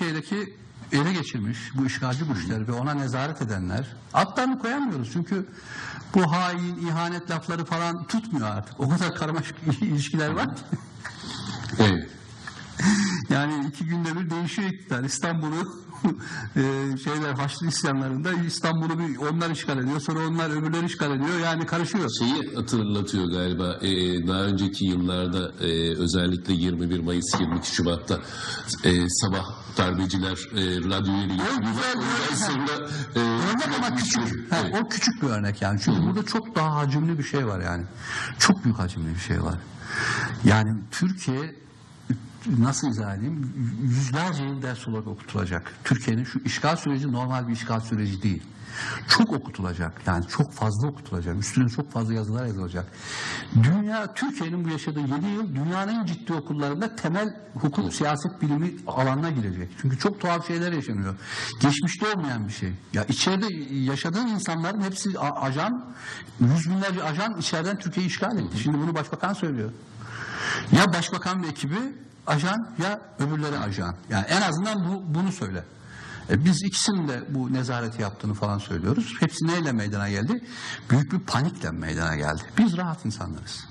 Türkiye'deki ele geçirmiş bu işgalci güçler ve ona nezaret edenler adlarını koyamıyoruz çünkü bu hain, ihanet lafları falan tutmuyor artık. O kadar karmaşık ilişkiler var ki. Evet. Yani iki günde bir değişiyor iktidar. İstanbul'u e, şeyler Haçlı isyanlarında İstanbul'u bir onlar işgal ediyor. Sonra onlar öbürleri işgal ediyor. Yani karışıyor. Şeyi hatırlatıyor galiba e, daha önceki yıllarda e, özellikle 21 Mayıs 22 Şubat'ta e, sabah darbeciler e. Ondan sonra e, Örnek ama küçük. Ha, Evet. O küçük bir örnek yani. Çünkü burada çok daha hacimli bir şey var yani. Çok büyük hacimli bir şey var. Yani Türkiye nasıl izah edeyim? Yüzlerce yıl ders olarak okutulacak. Türkiye'nin şu işgal süreci normal bir işgal süreci değil. Çok okutulacak. Yani çok fazla okutulacak. Üstüne çok fazla yazılar yazılacak. Dünya, Türkiye'nin bu yaşadığı 7 yıl dünyanın ciddi okullarında temel hukuk, siyaset bilimi alanına girecek. Çünkü çok tuhaf şeyler yaşanıyor. Geçmişte olmayan bir şey. Ya içeride yaşadığın insanların hepsi ajan, yüz binlerce ajan içeriden Türkiye'yi işgal etti. Şimdi bunu başbakan söylüyor. Ya başbakan ve ekibi ajan ya öbürleri ajan. Yani en azından bu bunu söyle. E biz ikisinin de bu nezareti yaptığını falan söylüyoruz. Hepsi neyle meydana geldi? Büyük bir panikle meydana geldi. Biz rahat insanlarız.